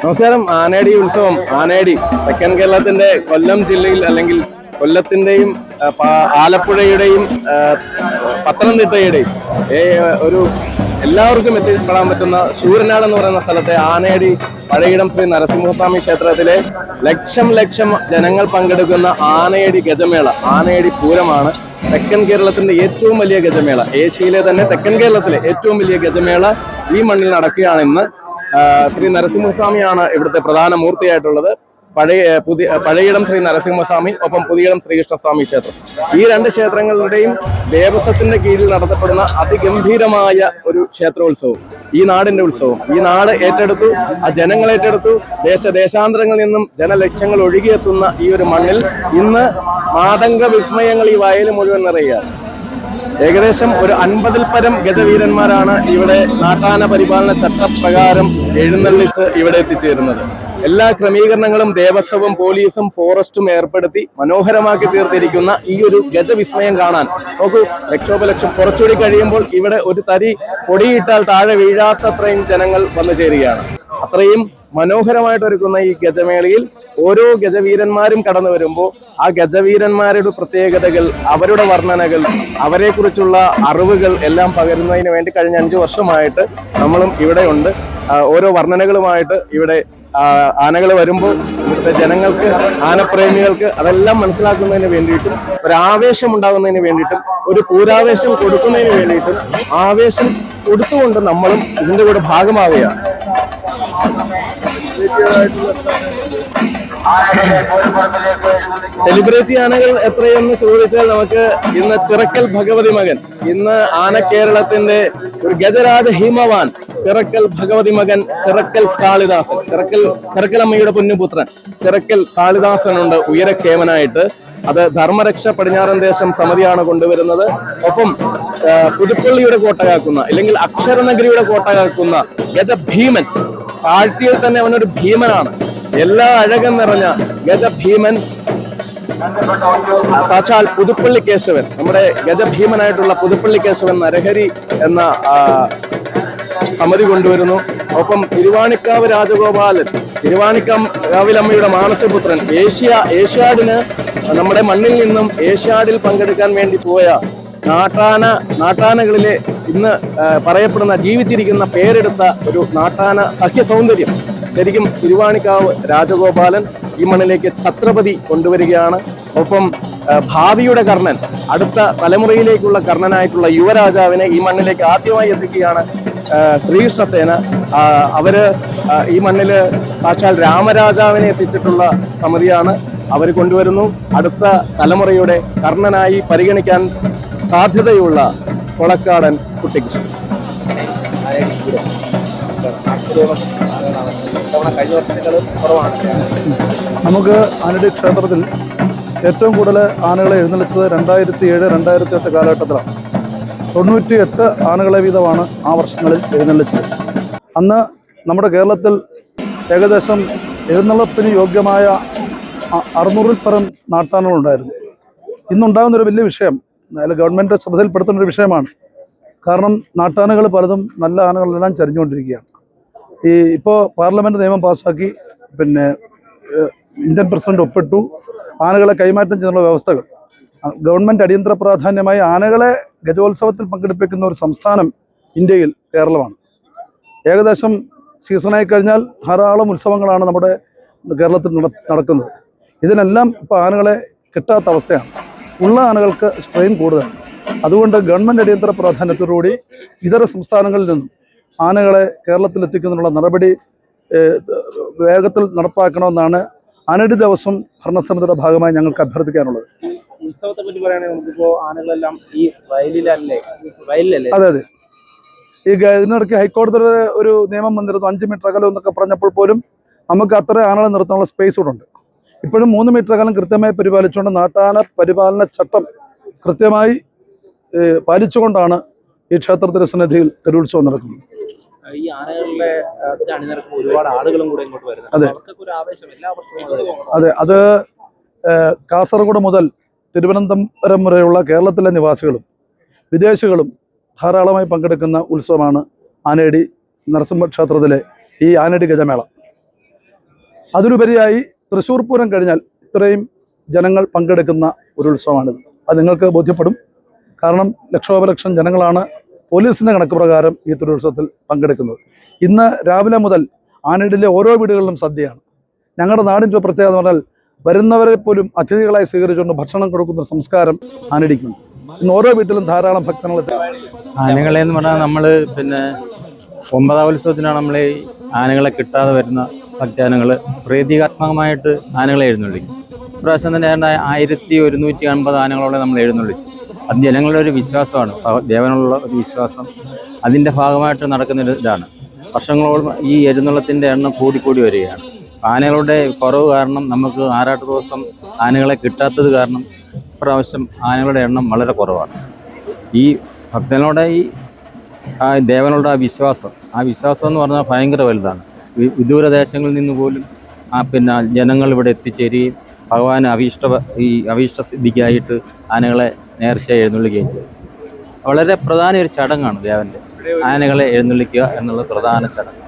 നമസ്കാരം. ആനേടി ഉത്സവം. ആനേടി തെക്കൻ കേരളത്തിന്റെ കൊല്ലം ജില്ലയിൽ അല്ലെങ്കിൽ കൊല്ലത്തിന്റെയും ആലപ്പുഴയുടെയും പത്തനംതിട്ടയുടെയും ഒരു എല്ലാവർക്കും എത്തിപ്പെടാൻ പറ്റുന്ന ശൂരനാട് എന്ന് പറയുന്ന സ്ഥലത്തെ ആനേടി പഴയിടം ശ്രീ നരസിംഹസ്വാമി ക്ഷേത്രത്തിലെ ലക്ഷം ലക്ഷം ജനങ്ങൾ പങ്കെടുക്കുന്ന ആനയടി ഗജമേള ആനയടി പൂരമാണ് തെക്കൻ കേരളത്തിന്റെ ഏറ്റവും വലിയ ഗജമേള. ഏഷ്യയിലെ തന്നെ തെക്കൻ കേരളത്തിലെ ഏറ്റവും വലിയ ഗജമേള ഈ മണ്ണിൽ നടക്കുകയാണ് ഇന്ന്. ശ്രീ നരസിംഹസ്വാമിയാണ് ഇവിടുത്തെ പ്രധാന മൂർത്തിയായിട്ടുള്ളത്. പഴയ പുതിയ പഴയിടം ശ്രീ നരസിംഹസ്വാമി ഒപ്പം പുതിയിടം ശ്രീകൃഷ്ണസ്വാമി ക്ഷേത്രം. ഈ രണ്ട് ക്ഷേത്രങ്ങളുടെയും ദേവസ്വത്തിന്റെ കീഴിൽ നടത്തപ്പെടുന്ന അതിഗംഭീരമായ ഒരു ക്ഷേത്രോത്സവം ഈ നാടിന്റെ ഉത്സവം. ഈ നാട് ഏറ്റെടുത്തു ആ ജനങ്ങൾ ഏറ്റെടുത്തു ദേശ ദേശാന്തരങ്ങളിൽ നിന്നും ജനലക്ഷങ്ങൾ ഒഴുകിയെത്തുന്ന ഈ ഒരു മണ്ണിൽ ഇന്ന് മാതംഗ വിസ്മയങ്ങൾ ഈ വയൽ മുഴുവൻ നിറയുകയാണ്. ഏകദേശം ഒരു അൻപതിൽ പരം ഗജവീരന്മാരാണ് ഇവിടെ നാട്ടാന പരിപാലന ചട്ടപ്രകാരം എഴുന്നള്ളിച്ച് ഇവിടെ എത്തിച്ചേരുന്നത്. എല്ലാ ക്രമീകരണങ്ങളും ദേവസ്വവും പോലീസും ഫോറസ്റ്റും ഏർപ്പെടുത്തി മനോഹരമാക്കി തീർത്തിരിക്കുന്ന ഈ ഒരു ഗജവിസ്മയം കാണാൻ നോക്കൂ ലക്ഷോപലക്ഷം. കുറച്ചുകൂടി കഴിയുമ്പോൾ ഇവിടെ ഒരു തരി പൊടിയിട്ടാൽ താഴെ വീഴാത്തത്രയും ജനങ്ങൾ വന്നു ചേരുകയാണ്. അത്രയും മനോഹരമായിട്ട് ഒരുക്കുന്ന ഈ ഗജമേളയിൽ ഓരോ ഗജവീരന്മാരും കടന്നു വരുമ്പോൾ ആ ഗജവീരന്മാരുടെ പ്രത്യേകതകൾ അവരുടെ വർണനകൾ അവരെക്കുറിച്ചുള്ള അറിവുകൾ എല്ലാം പകരുന്നതിന് വേണ്ടി കഴിഞ്ഞ അഞ്ചു വർഷമായിട്ട് നമ്മളും ഇവിടെ ഉണ്ട്. ഓരോ വർണനകളുമായിട്ട് ഇവിടെ ആനകൾ വരുമ്പോൾ ഇവിടുത്തെ ജനങ്ങൾക്ക് ആനപ്രേമികൾക്ക് അതെല്ലാം മനസ്സിലാക്കുന്നതിന് വേണ്ടിയിട്ടും ഒരു ആവേശം ഉണ്ടാകുന്നതിന് വേണ്ടിയിട്ടും ഒരു പൂരാവേശം കൊടുക്കുന്നതിന് വേണ്ടിയിട്ടും ആവേശം കൊടുത്തുകൊണ്ട് നമ്മളും ഇതിന്റെ കൂടെ ഭാഗമാവുകയാണ്. സെലിബ്രിറ്റി ആനകൾ എത്രയെന്ന് ചോദിച്ചാൽ നമുക്ക് ഇന്ന് ചിറക്കൽ ഭഗവതി മകൻ ഇന്ന് ആന കേരളത്തിന്റെ ഒരു ഗജരാജ ഹിമവാൻ ചിറക്കൽ ഭഗവതി മകൻ ചിറക്കൽ കാളിദാസൻ ചിറക്കൽ ചിറക്കലമ്മയുടെ പൊന്നുപുത്രൻ ചിറക്കൽ കാളിദാസനുണ്ട് ഉയരക്കേമനായിട്ട്. അത് ധർമ്മരക്ഷ പടിഞ്ഞാറൻ ദേശം സമിതിയാണ് കൊണ്ടുവരുന്നത്. ഒപ്പം പുതുപ്പള്ളിയുടെ കോട്ട കാക്കുന്ന അല്ലെങ്കിൽ അക്ഷരനഗരിയുടെ കോട്ട കാക്കുന്ന ഗജഭീമൻ താഴ്ത്തിയിൽ തന്നെ അവനൊരു ഭീമനാണ്. എല്ലാ അഴകം നിറഞ്ഞ ഗജഭീമൻ. സാക്ഷാൽ പുതുപ്പള്ളി കേശവൻ നമ്മുടെ ഗജഭീമനായിട്ടുള്ള പുതുപ്പള്ളി കേശവൻ നരഹരി എന്ന സമിതി കൊണ്ടുവരുന്നു. ഒപ്പം തിരുവാണിക്കാവ് രാജഗോപാലൻ തിരുവാണിക്കാവിലമ്മയുടെ മാനസപുത്രൻ ഏഷ്യ ഏഷ്യാഡിന് നമ്മുടെ മണ്ണിൽ നിന്നും ഏഷ്യാഡിൽ പങ്കെടുക്കാൻ വേണ്ടി പോയ നാട്ടാന നാട്ടാനകളിലെ ഇന്ന് പറയപ്പെടുന്ന ജീവിച്ചിരിക്കുന്ന പേരെടുത്ത ഒരു നാട്ടാന സഹ്യ സൗന്ദര്യം. ശരിക്കും തിരുവാണിക്കാവ് രാജഗോപാലൻ ഈ മണ്ണിലേക്ക് ഛത്രപതി കൊണ്ടുവരികയാണ്. ഒപ്പം ഭാവിയുടെ കർണൻ അടുത്ത തലമുറയിലേക്കുള്ള കർണനായിട്ടുള്ള യുവരാജാവിനെ ഈ മണ്ണിലേക്ക് ആദ്യമായി എത്തിക്കുകയാണ് ശ്രീകൃഷ്ണസേന. അവർ ഈ മണ്ണിൽ സാക്ഷാൽ രാമരാജാവിനെ എത്തിച്ചിട്ടുള്ള സമിതിയാണ് അവർ കൊണ്ടുവരുന്നു. അടുത്ത തലമുറയുടെ കർണനായി പരിഗണിക്കാൻ സാധ്യതയുള്ള കൊളക്കാടൻ കുട്ടിക്കൃഷ്ണൻ നമുക്ക് ആനയുടെ ക്ഷേത്രത്തിൽ ഏറ്റവും കൂടുതൽ ആനകളെ എഴുന്നള്ളിച്ചത് രണ്ടായിരത്തി ഏഴ് രണ്ടായിരത്തി എട്ട് കാലഘട്ടത്തിലാണ്. തൊണ്ണൂറ്റി എട്ട് ആനകളെ വീതമാണ് ആ വർഷങ്ങളിൽ എഴുന്നള്ളിച്ചത്. അന്ന് നമ്മുടെ കേരളത്തിൽ ഏകദേശം എഴുന്നള്ളപ്പിന് യോഗ്യമായ അറുന്നൂറിൽ പരം നാട്ടാനകളുണ്ടായിരുന്നു. ഇന്നുണ്ടാകുന്നൊരു വലിയ വിഷയം അതായത് ഗവൺമെന്റ് ശ്രദ്ധയിൽപ്പെടുത്തുന്ന ഒരു വിഷയമാണ്. കാരണം നാട്ടാനകൾ പലതും നല്ല ആനകളെല്ലാം ചരിഞ്ഞുകൊണ്ടിരിക്കുകയാണ്. ഈ ഇപ്പോൾ പാർലമെന്റ് നിയമം പാസ്സാക്കി പിന്നെ ഇന്ത്യൻ പ്രസിഡന്റ് ഒപ്പിട്ടു. ആനകളെ കൈമാറ്റം ചെയ്യുന്ന വ്യവസ്ഥകൾ. ഗവൺമെന്റ് അടിയന്തര പ്രാധാന്യമായി ആനകളെ ഗജോത്സവത്തിൽ പങ്കെടുപ്പിക്കുന്ന ഒരു സംസ്ഥാനം ഇന്ത്യയിൽ കേരളമാണ്. ഏകദേശം സീസണായി കഴിഞ്ഞാൽ ധാരാളം ഉത്സവങ്ങളാണ് നമ്മുടെ കേരളത്തിൽ നടക്കുന്നത്. ഇതിനെല്ലാം ഇപ്പോൾ ആനകളെ കിട്ടാത്ത അവസ്ഥയാണ്. ഉള്ള ആനകൾക്ക് സ്ട്രെയിൻ കൂടുതലാണ്. അതുകൊണ്ട് ഗവൺമെന്റ് അടിയന്തര പ്രാധാന്യത്തോടുകൂടി ഇതര സംസ്ഥാനങ്ങളിൽ നിന്നും ആനകളെ കേരളത്തിൽ എത്തിക്കുന്നതിനുള്ള നടപടി വേഗത്തിൽ നടപ്പാക്കണമെന്നാണ് അനടി ദിവസം ഭരണസമിതിയുടെ ഭാഗമായി ഞങ്ങൾക്ക് അഭ്യർത്ഥിക്കാനുള്ളത്. ഉത്സവത്തെ പറ്റി പറയുകയാണെങ്കിൽ ആനകളെല്ലാം ഈ വയലിലല്ലേ? വയലിലല്ലേ? അതെ അതെ. ഈ ഇതിനിടയ്ക്ക് ഹൈക്കോടതിയുടെ ഒരു നിയമം വന്നിരുന്നു അഞ്ച് മീറ്റർ അകലം എന്നൊക്കെ പറഞ്ഞപ്പോൾ പോലും നമുക്ക് അത്ര ആനകളെ നിർത്താനുള്ള സ്പേസ് കൂടെ ഉണ്ട്. ഇപ്പോഴും മൂന്ന് മീറ്റർ അകലം കൃത്യമായി പരിപാലിച്ചുകൊണ്ട് നാട്ടാന പരിപാലന ചട്ടം കൃത്യമായി പാലിച്ചുകൊണ്ടാണ് ഈ ക്ഷേത്രത്തിലെ സന്നിധിയിൽ തെരുവുത്സവം നടക്കുന്നത്. ഈ ആനകളിലെ ഒരുപാട് ആളുകളും കൂടെ ഇങ്ങോട്ട് വരുന്നത് അതെ. ഒരു ആവേശം എല്ലാ വർഷവും അത് അതെ അത് കാസർഗോഡ് മുതൽ തിരുവനന്തപുരം വരെയുള്ള കേരളത്തിലെ നിവാസികളും വിദേശികളും ധാരാളമായി പങ്കെടുക്കുന്ന ഉത്സവമാണ് ആനേടി നരസിംഹ ക്ഷേത്രത്തിലെ ഈ ആനേടി ഗജമേള. അതിലുപരിയായി തൃശ്ശൂർ പൂരം കഴിഞ്ഞാൽ ഇത്രയും ജനങ്ങൾ പങ്കെടുക്കുന്ന ഒരു ഉത്സവമാണിത്. അത് നിങ്ങൾക്ക് ബോധ്യപ്പെടും. കാരണം ലക്ഷോപലക്ഷം ജനങ്ങളാണ് പോലീസിന്റെ കണക്ക് പ്രകാരം ഈ തൊഴിലുത്സവത്തിൽ പങ്കെടുക്കുന്നത്. ഇന്ന് രാവിലെ മുതൽ ആനയിടിലെ ഓരോ വീടുകളിലും സദ്യയാണ്. ഞങ്ങളുടെ നാടിന്റെ ഒരു പ്രത്യേകത പറഞ്ഞാൽ വരുന്നവരെ പോലും അതിഥികളായി സ്വീകരിച്ചുകൊണ്ട് ഭക്ഷണം കൊടുക്കുന്ന സംസ്കാരം ആനടിക്കുന്നു ഇന്ന് ഓരോ വീട്ടിലും ധാരാളം ഭക്തങ്ങൾ ആനകളെ എന്ന് പറഞ്ഞാൽ നമ്മൾ പിന്നെ ഒമ്പതാം ഉത്സവത്തിനാണ് നമ്മൾ ആനകളെ കിട്ടാതെ വരുന്ന ഭക്താനങ്ങൾ പ്രതീകാത്മകമായിട്ട് ആനകളെ എഴുന്നള്ളിക്കും. ഇപ്രാവശ്യം തന്നെ ഏതാണ്ട് ആയിരത്തി ഒരുന്നൂറ്റി അൻപത് ആനകളോടെ നമ്മൾ എഴുന്നള്ളിച്ചു. അത് ജനങ്ങളുടെ ഒരു വിശ്വാസമാണ്. ദേവനുള്ള ഒരു വിശ്വാസം. അതിന്റെ ഭാഗമായിട്ട് നടക്കുന്ന ഒരു ഇതാണ്. വർഷങ്ങളോളം ഈ എഴുന്നള്ളത്തിന്റെ എണ്ണം കൂടിക്കൂടി വരികയാണ്. ആനകളുടെ കുറവ് കാരണം നമുക്ക് ആറാട്ട് ദിവസം ആനകളെ കിട്ടാത്തത് കാരണം ഇപ്രാവശ്യം ആനകളുടെ എണ്ണം വളരെ കുറവാണ്. ഈ ഭക്തനോടെ ഈ ദേവനോട് ആ വിശ്വാസം. ആ വിശ്വാസം എന്ന് പറഞ്ഞാൽ ഭയങ്കര വലുതാണ്. വി- വിദൂര നിന്ന് പോലും ആ പിന്നെ ജനങ്ങൾ ഇവിടെ എത്തിച്ചേരുകയും ഭഗവാൻ അഭീഷ്ട ഈ അഭീഷ്ട സിദ്ധിക്കായിട്ട് ആനകളെ നേർച്ച എഴുന്നള്ളിക്കുകയും ചെയ്തു. വളരെ പ്രധാന ഒരു ചടങ്ങാണ് ദേവന്റെ ആനകളെ എഴുന്നള്ളിക്കുക എന്നുള്ള പ്രധാന ചടങ്ങ്.